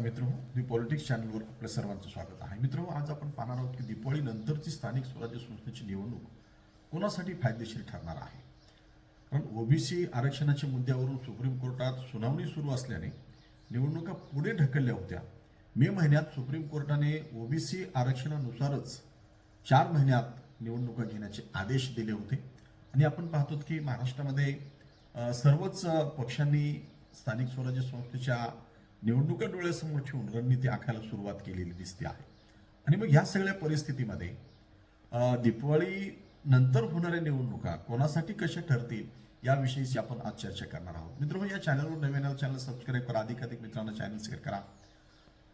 मित्र दी पॉलिटिक्स चॅनलवर आपल्या सर्वांचं स्वागत आहे. मित्र आज आपण पाहणार आहोत की दिवाळी नंतरची स्थानिक स्वराज्य संस्थेची निवडणूक कोणासाठी फायदेशीर ठरणार आहे? कारण ओबीसी आरक्षणाच्या मुद्द्यावरून सुप्रीम कोर्टात सुनावणी सुरू असल्याने निवडणुका पुढे ढकलल्या होत्या. मे महिन्यात सुप्रीम कोर्टाने ओबीसी आरक्षणानुसारच चार महिन्यात निवडणुका घेण्याचे आदेश दिले होते. आणि आपण पाहतो की महाराष्ट्रामध्ये सर्वच पक्षांनी स्थानिक स्वराज्य संस्थेच्या निवडणुका डोळ्यासमोर ठेवून रणनीती आखायला सुरुवात केलेली दिसते आहे. आणि मग ह्या सगळ्या परिस्थितीमध्ये अ, नंतर होणाऱ्या निवडणुका कोणासाठी कशा ठरतील याविषयीची आपण आज चर्चा करणार आहोत. मित्र या चॅनलवर नवीन चॅनल सबस्क्राईब करा अधिकाधिक मित्रांना चॅनल शेअर करा.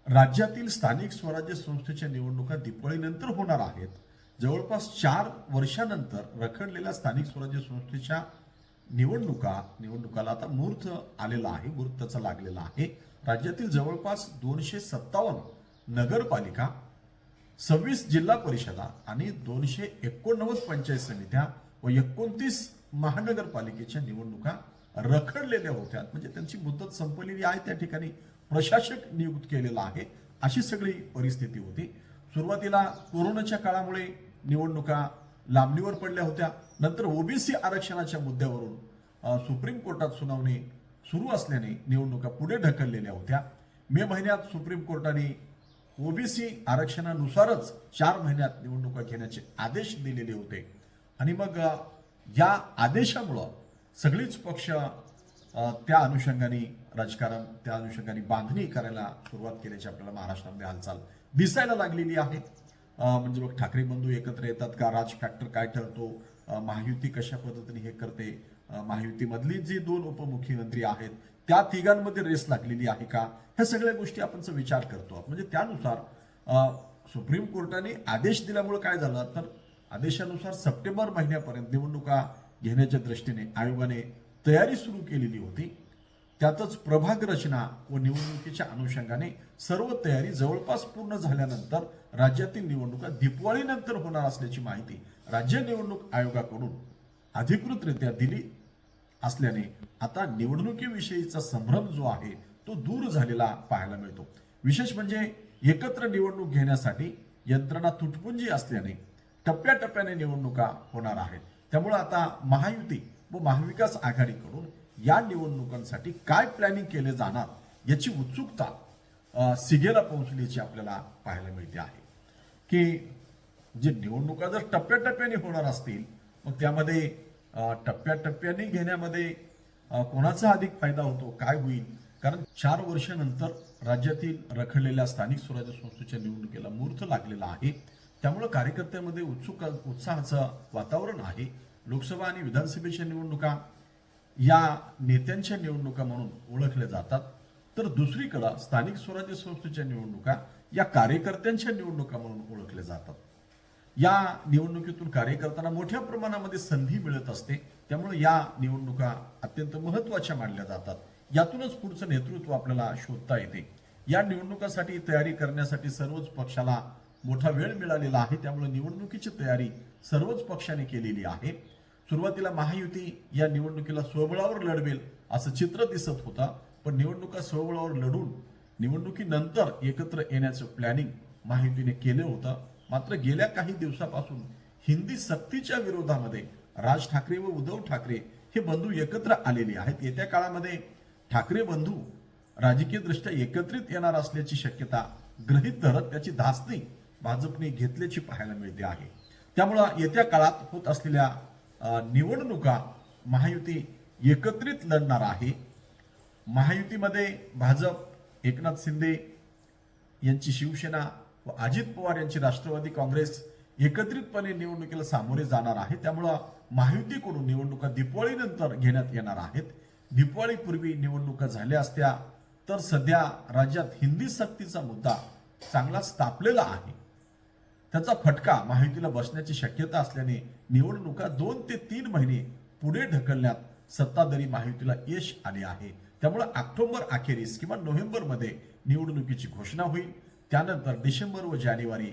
राज्यातील स्थानिक स्वराज्य संस्थेच्या निवडणुका दिवाळीनंतर होणार आहेत. जवळपास चार वर्षानंतर रखडलेल्या स्थानिक स्वराज्य संस्थेच्या निवडणुका निवडणुकाला आता मुहूर्त आलेला आहे मुहूर्त त्याचा लागलेला आहे. राज्यातील जवळपास दोनशे सत्तावन्न नगरपालिका सव्वीस जिल्हा परिषदा आणि दोनशे एकोणनव्वद पंचायत समित्या व एकोणतीस महानगरपालिकेच्या निवडणुका रखडलेल्या होत्या. म्हणजे त्यांची मुदत संपलेली आहे त्या ठिकाणी प्रशासक नियुक्त केलेला आहे अशी सगळी परिस्थिती होती. सुरुवातीला कोरोनाच्या काळामुळे निवडणुका लांबणीवर पडल्या होत्या. नंतर ओबीसी आरक्षणाच्या मुद्द्यावरून सुप्रीम कोर्टात सुनावणी सुरू असल्याने निवडणुका पुढे ढकललेल्या होत्या. मे महिन्यात सुप्रीम कोर्टाने ओबीसी आरक्षणानुसारच चार महिन्यात निवडणुका घेण्याचे आदेश दिलेले होते. आणि मग या आदेशामुळं सगळीच पक्ष त्या अनुषंगाने राजकारण त्या अनुषंगाने बांधणी करायला सुरुवात केल्याची आपल्याला महाराष्ट्रामध्ये हालचाल दिसायला लागलेली आहे. म्हणजे मग ठाकरे बंधू एकत्र येतात का राज फॅक्टर काय ठरतो महायुती कशा पद्धतीने हे करते महायुतीमधली जी दोन उपमुख्यमंत्री आहेत त्या तिघांमध्ये रेस लागलेली आहे का? ह्या सगळ्या गोष्टी आपण विचार करतो म्हणजे त्यानुसार सुप्रीम कोर्टाने आदेश दिल्यामुळे काय झालं? तर आदेशानुसार सप्टेंबर महिन्यापर्यंत निवडणुका घेण्याच्या दृष्टीने आयोगाने तयारी सुरू केलेली होती. त्यातच प्रभाग रचना व निवडणुकीच्या अनुषंगाने सर्व तयारी जवळपास पूर्ण झाल्यानंतर राज्यातील निवडणुका दिवाळीनंतर होणार असल्याची माहिती राज्य निवडणूक आयोगाकडून अधिकृतरित्या दिली असल्याने आता निवडणुकीविषयीचा संभ्रम जो आहे तो दूर झालेला पाहायला मिळतो. विशेष म्हणजे एकत्र निवडणूक घेण्यासाठी यंत्रणा तुटपुंजी असल्याने टप्प्याटप्प्याने निवडणुका होणार आहेत. त्यामुळे आता महायुती व महाविकास आघाडीकडून या निवडणुकांसाठी काय प्लॅनिंग केले जाणार याची उत्सुकता सिगेला पोहोचल्याची आपल्याला पाहायला मिळते आहे. की जे निवडणुका जर टप्प्याटप्प्याने होणार असतील मग त्यामध्ये टप्प्याटप्प्याने घेण्यामध्ये कोणाचा अधिक फायदा होतो काय होईल? कारण चार वर्षानंतर राज्यातील रखडलेल्या स्थानिक स्वराज्य संस्थेच्या निवडणुकीला मूर्त लागलेला आहे. त्यामुळं कार्यकर्त्यांमध्ये उत्सुक उत्साहाचं वातावरण आहे. लोकसभा आणि विधानसभेच्या निवडणुका या नेत्यांच्या निवडणुका म्हणून ओळखल्या जातात. तर दुसरीकडं स्थानिक स्वराज्य संस्थेच्या निवडणुका या कार्यकर्त्यांच्या निवडणुका म्हणून ओळखल्या जातात. या निवडणुकीतून कार्यकर्त्यांना मोठ्या प्रमाणामध्ये संधी मिळत असते. त्यामुळे या निवडणुका अत्यंत महत्त्वाच्या मानल्या जातात. यातूनच पुढचं नेतृत्व आपल्याला शोधता येते. या निवडणुकासाठी तयारी करण्यासाठी सर्वच पक्षाला मोठा वेळ मिळालेला आहे. त्यामुळे निवडणुकीची तयारी सर्वच पक्षाने केलेली आहे. सुरुवातीला महायुती या निवडणुकीला स्वबळावर लढवेल असं चित्र दिसत होतं पण निवडणुका स्वबळावर लढून निवडणुकीनंतर एकत्र येण्याचं प्लॅनिंग महायुतीने केलं होतं. मात्र गेल्या काही दिवसापासून हिंदी सक्तीच्या विरोधामध्ये राज ठाकरे व उद्धव ठाकरे हे बंधू एकत्र आलेले आहेत. येत्या काळामध्ये ठाकरे बंधू राजकीयदृष्ट्या एकत्रित येणार असल्याची शक्यता ग्रहित धरत त्याची धास्ती भाजपने घेतल्याची पाहायला मिळते आहे. त्यामुळं येत्या काळात होत असलेल्या निवडणुका महायुती एकत्रित लढणार आहे. महायुतीमध्ये भाजप एकनाथ शिंदे यांची शिवसेना व अजित पवार यांची राष्ट्रवादी काँग्रेस एकत्रितपणे निवडणुकीला सामोरे जाणार आहे. त्यामुळं महायुतीकडून निवडणुका दिपावळीनंतर घेण्यात येणार आहेत. दिपावळीपूर्वी निवडणुका झाल्या असत्या तर सध्या राज्यात हिंदी सक्तीचा मुद्दा चांगलाच तापलेला आहे. त्याचा फटका महायुतीला बसण्याची शक्यता असल्याने निवडणुका दोन ते तीन महिने पुढे ढकलण्यात सत्ताधारी महायुतीला यश आले आहे. त्यामुळे ऑक्टोबर अखेरीस किंवा नोव्हेंबरमध्ये निवडणुकीची घोषणा होईल. त्यानंतर डिसेंबर व जानेवारी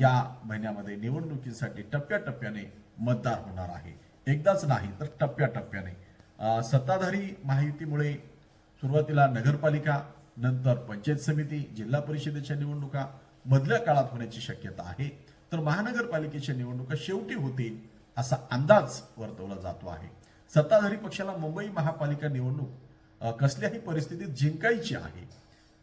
या महिन्यामध्ये निवडणुकीसाठी टप्प्याटप्प्याने मतदार होणार आहे. एकदाच नाही तर टप्प्याटप्प्याने. सत्ताधारी महायुतीमुळे सुरुवातीला नगरपालिका नंतर पंचायत समिती जिल्हा परिषदेच्या निवडणुका मधल्या काळात होण्याची शक्यता आहे. तर महानगरपालिकेच्या निवडणुका शेवटी होतील असा अंदाज वर्तवला जातो आहे. सत्ताधारी पक्षाला मुंबई महापालिका निवडणूक कसल्याही परिस्थितीत जिंकायची आहे.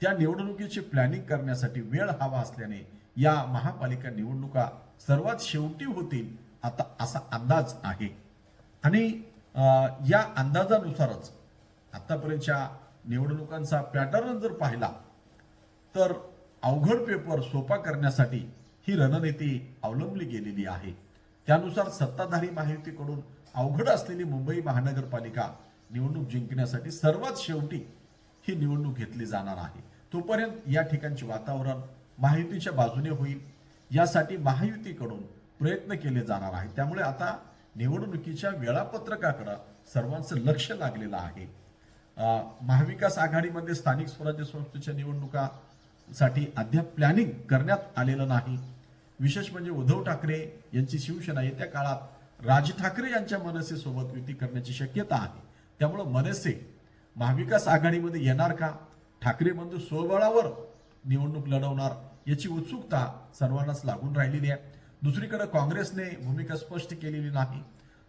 त्या निवडणुकीची प्लॅनिंग करण्यासाठी वेळ हवा असल्याने या महापालिका निवडणुका सर्वात शेवटी होतील आता असा अंदाज आहे. आणि या अंदाजानुसारच आतापर्यंतच्या निवडणुकांचा पॅटर्न जर पाहिला तर अवघड पेपर सोपा करण्यासाठी ही रणनीती अवलंबली गेलेली आहे. त्यानुसार सत्ताधारी महायुतीकडून अवघड असलेली मुंबई महानगरपालिका निवडणूक जिंकण्यासाठी सर्वात शेवटी ही निवडणूक घेतली जाणार आहे. तोपर्यंत या ठिकाणचे वातावरण महायुतीच्या बाजूने होईल. यासाठी महायुतीकडून प्रयत्न केले जाणार आहे त्यामुळे आता निवडणुकीच्या वेळापत्रकाकडं सर्वांचं लक्ष लागलेलं आहे. महाविकास आघाडीमध्ये स्थानिक स्वराज्य संस्थेच्या साठी अद्याप प्लॅनिंग करण्यात आलेलं नाही. विशेष म्हणजे उद्धव ठाकरे यांची शिवसेना येत्या काळात राज ठाकरे यांच्या मनसेसोबत युती करण्याची शक्यता आहे. त्यामुळं मनसे महाविकास आघाडीमध्ये येणार का? ठाकरे बंधू स्वबळावर निवडणूक लढवणार याची उत्सुकता सर्वांनाच लागून राहिलेली आहे. दुसरीकडे काँग्रेसने भूमिका स्पष्ट केलेली नाही.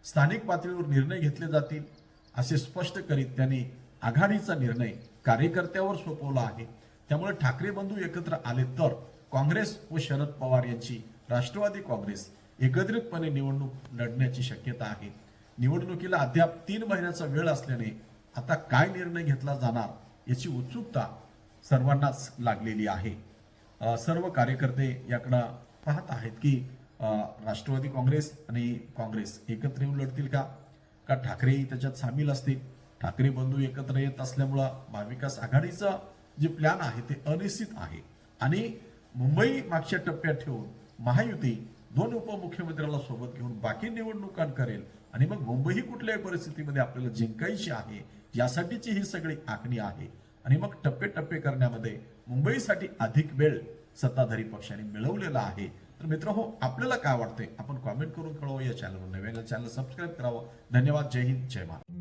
स्थानिक पातळीवर निर्णय घेतले जातील असे स्पष्ट करीत त्यांनी आघाडीचा निर्णय कार्यकर्त्यावर सोपवला आहे. त्यामुळे ठाकरे बंधू एकत्र आले तर काँग्रेस व शरद पवार यांची राष्ट्रवादी काँग्रेस एकत्रितपणे निवडणूक लढण्याची शक्यता आहे. निवडणुकीला अद्याप तीन महिन्याचा वेळ असल्याने आता काय निर्णय घेतला जाणार याची उत्सुकता सर्वांनाच लागलेली आहे. सर्व कार्यकर्ते याकडं पाहत आहेत की राष्ट्रवादी काँग्रेस आणि काँग्रेस एकत्र येऊन लढतील का? का ठाकरेही त्याच्यात सामील असतील? ठाकरे बंधू एकत्र येत असल्यामुळं महाविकास आघाडीचं जे प्लॅन आहे ते अनिश्चित आहे. आणि मुंबई मागच्या टप्प्यात ठेवून महायुती दोन उपमुख्यमंत्र्याला सोबत घेऊन बाकी निवडणुका करेल. आणि मग मुंबई कुठल्याही परिस्थितीमध्ये आपल्याला जिंकायची आहे यासाठीची ही सगळी आखणी आहे. आणि मग टप्पे टप्पे करण्यामध्ये मुंबईसाठी अधिक वेळ सत्ताधारी पक्षाने मिळवलेला आहे. तर मित्र हो आपल्याला काय वाटतंय? आपण कॉमेंट करून कळवा या चॅनलवर नव्याला चॅनल सबस्क्राईब करावं. धन्यवाद. जय हिंद. जय महाराज